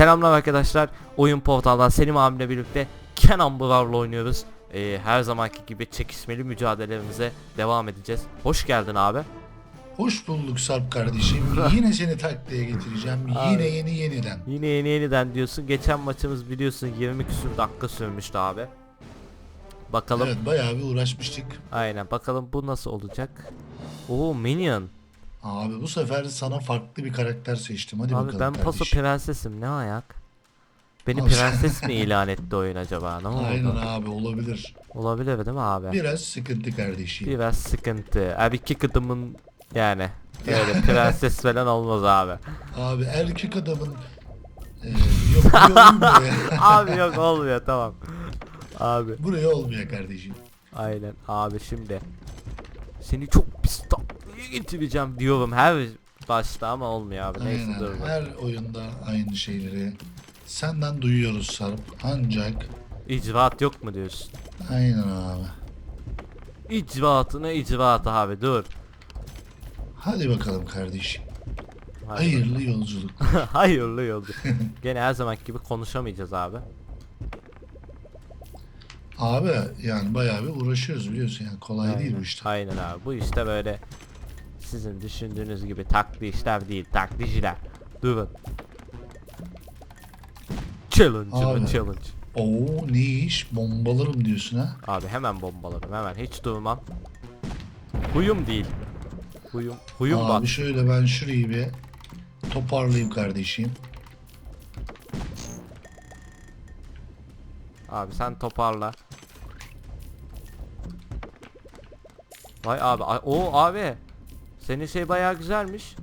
Selamlar arkadaşlar. Oyun portaldan Selim abimle birlikte Kenan Brar'la oynuyoruz. Ee, her zamanki gibi çekişmeli mücadelelerimize devam edeceğiz. Hoş geldin abi. Hoş bulduk Sarp kardeşim. Yine seni takliye getireceğim. Abi. Yine yeni yeniden. Yine yeni yeniden diyorsun. Geçen maçımız biliyorsun 20 küsur dakika sürmüştü abi. Bakalım. Evet bayağı bir uğraşmıştık. Aynen bakalım bu nasıl olacak. Oo Minion. Abi bu sefer sana farklı bir karakter seçtim. Hadi Abi bakalım ben paso kardeşim. prensesim ne ayak? Beni Abi- prenses mi ilan etti oyun acaba? Ne oldu? Aynen abi olabilir. Olabilir değil mi abi? Biraz sıkıntı kardeşim. Biraz sıkıntı. Abi iki kıdımın yani öyle prenses falan olmaz abi. Abi erkek adamın e, yok buraya olmuyor ya. abi yok olmuyor tamam. Abi Buraya olmuyor kardeşim. aynen abi şimdi seni çok getireceğim diyorum her başta ama olmuyor abi neyse Aynen. dur. Her oyunda aynı şeyleri senden duyuyoruz Sarp. Ancak İcraat yok mu diyorsun? aynen abi. İcraatına icraat abi dur. Hadi bakalım kardeşim. Hadi. Hayırlı yolculuk. Hayırlı yolcu. Gene her zaman gibi konuşamayacağız abi. Abi yani bayağı bir uğraşıyoruz biliyorsun yani kolay değil bu işte. Aynen abi. Bu işte böyle sizin düşündüğünüz gibi takli işler değil, takliciler. Durun. Challenge Abi. challenge? Oo ne iş bombalarım diyorsun ha. Abi hemen bombalarım hemen hiç durmam. Huyum değil. Huyum, huyum Abi var. şöyle ben şurayı bir toparlayayım kardeşim. Abi sen toparla. Vay abi, o abi. Senin şey bayağı güzelmiş.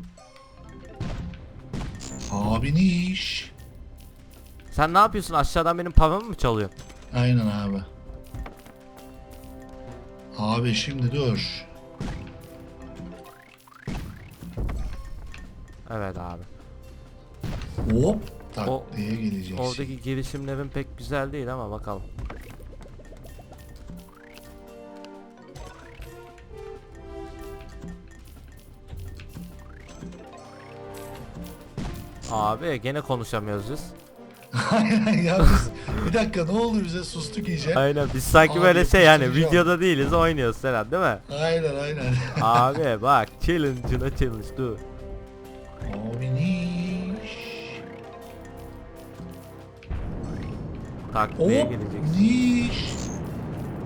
Abi ne iş? Sen ne yapıyorsun? Aşağıdan benim paramı mı çalıyorsun? Aynen abi. Abi şimdi dur. Evet abi. Hop takliye geleceksin. Oradaki girişimlerin pek güzel değil ama bakalım. Abi gene konuşamıyoruz biz. Aynen ya biz bir dakika ne oldu bize sustuk iyice. Aynen biz sanki Abi, böyle şey yani konuşacağım. videoda değiliz oynuyoruz Serhat değil mi? Aynen aynen. Abi bak challenge'ına challenge dur. Abi ne iş? Takviye geleceksin. ne iş?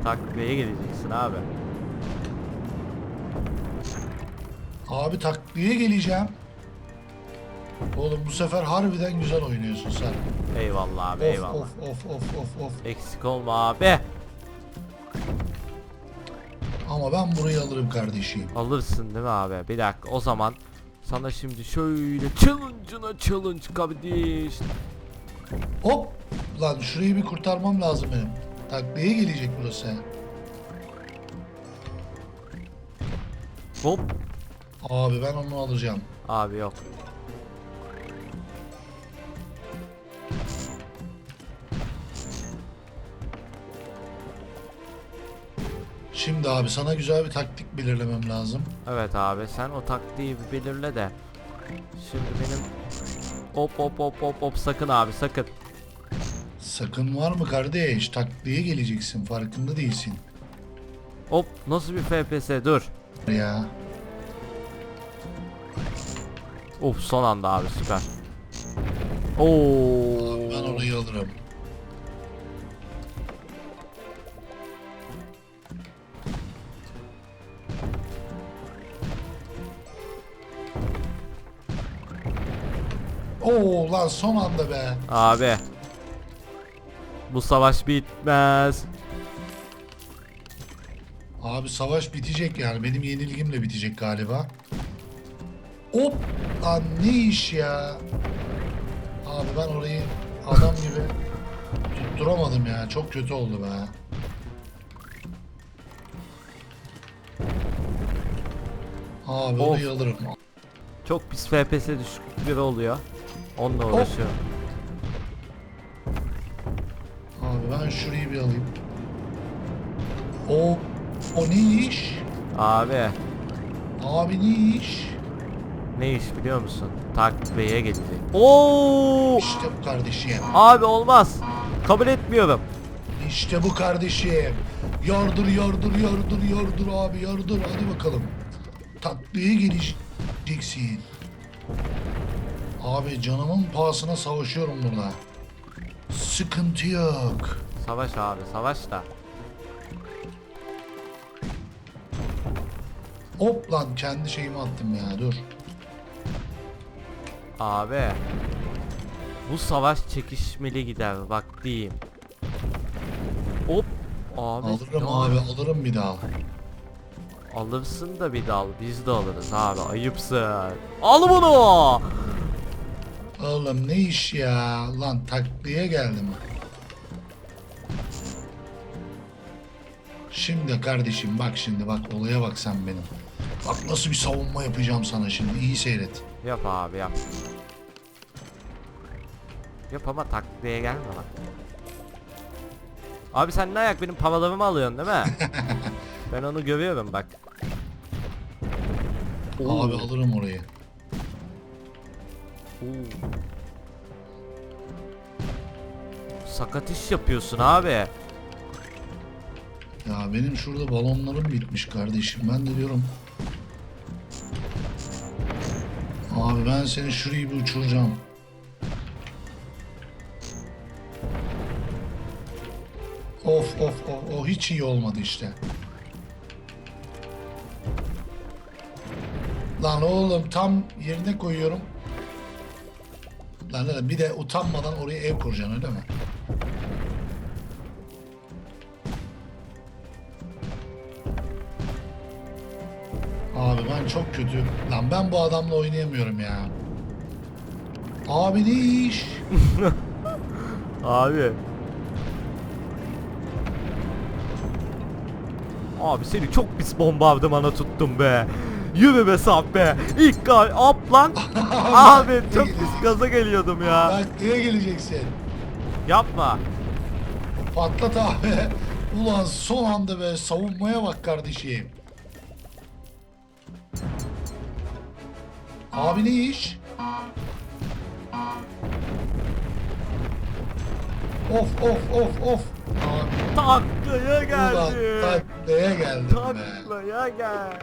Takviye geleceksin abi. Abi takliye geleceğim. Oğlum bu sefer harbiden güzel oynuyorsun sen. Eyvallah abi Of eyvallah. of of of of of. Eksik olma abi. Ama ben burayı alırım kardeşim. Alırsın değil mi abi? Bir dakika o zaman sana şimdi şöyle challenge'ına challenge kardeş. Hop! Lan şurayı bir kurtarmam lazım benim. Takliye gelecek burası. Hop. Abi ben onu alacağım. Abi yok. Şimdi abi sana güzel bir taktik belirlemem lazım. Evet abi sen o taktiği bir belirle de. Şimdi benim hop hop hop hop hop sakın abi sakın. Sakın var mı kardeş? Takliye geleceksin farkında değilsin. Hop nasıl bir FPS dur. Ya. Of son anda abi süper. Abi Oo. ben orayı alırım. Oo lan son anda be. Abi. Bu savaş bitmez. Abi savaş bitecek yani. Benim yenilgimle bitecek galiba. Hop! Lan ne iş ya? Abi ben orayı adam gibi tutturamadım ya. Çok kötü oldu be. Abi Of. orayı alırım. Çok pis FPS düşüklükleri oluyor. Onunla uğraşıyorum. Abi ben şurayı bir alayım. O o ne iş? Abi Abi ne iş? ne iş biliyor musun? Takviye gelecek. Oo! İşte bu kardeşim. Abi olmaz. Kabul etmiyorum. İşte bu kardeşim. Yordur yordur yordur yordur abi yordur hadi bakalım. Tatlıya geleceksin. Abi canımın pahasına savaşıyorum burada. Sıkıntı yok. Savaş abi savaş da. Hop lan kendi şeyimi attım ya dur. Abi. Bu savaş çekişmeli gider bak diyeyim. Hop. Abi. Alırım abi alırım bir daha. Alırsın da bir dal biz de alırız abi ayıpsın. Al bunu. Oğlum ne iş ya? Lan takliye geldim. Şimdi kardeşim bak şimdi bak olaya bak sen benim. Bak nasıl bir savunma yapacağım sana şimdi iyi seyret. Yap abi yap. Yap ama takliye gelme bak. Abi sen ne ayak benim paralarımı alıyorsun değil mi? ben onu görüyorum bak. Oo. Abi alırım orayı. Oo. Sakat iş yapıyorsun abi. Ya benim şurada balonlarım bitmiş kardeşim. Ben de diyorum. Abi ben seni şurayı bir uçuracağım. Of of of o hiç iyi olmadı işte. Lan oğlum tam yerine koyuyorum. Lan lan bir de utanmadan oraya ev kuracaksın öyle mi? Abi ben çok kötü. Lan ben bu adamla oynayamıyorum ya. Abi ne iş? Abi. Abi seni çok pis bombardımana tuttum be. Yürü be sap be. İlk gal hop lan. Abi çok pis gaza geliyordum ya. Bak niye geleceksin? Yapma. Patlat abi. Ulan son anda be savunmaya bak kardeşim. Abi ne iş? Of of of of. Taklaya ulan geldi. taklaya geldim be. Taklaya gel.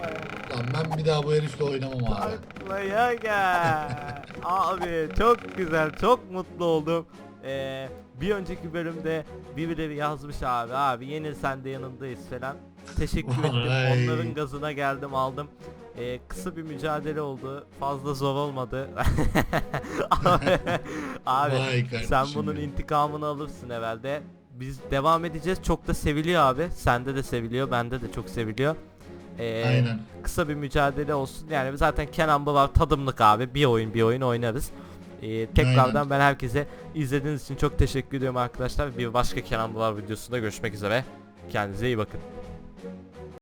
Lan ben bir daha bu herifle oynamam abi. Taklaya gel. Abi çok güzel, çok mutlu oldum. Ee, bir önceki bölümde birileri yazmış abi abi yenilsen de yanındayız falan. Teşekkür ettim. Vay. Onların gazına geldim aldım. Ee, kısa bir mücadele oldu. Fazla zor olmadı. abi, Vay kardeşim sen bunun ya. intikamını alırsın herhalde. Biz devam edeceğiz. Çok da seviliyor abi. Sende de seviliyor, bende de çok seviliyor. Ee, Aynen. kısa bir mücadele olsun. Yani zaten Kenan var tadımlık abi. Bir oyun bir oyun oynarız. Ee, tekrardan Aynen. ben herkese izlediğiniz için çok teşekkür ediyorum arkadaşlar. Bir başka Kenan var videosunda görüşmek üzere. Kendinize iyi bakın.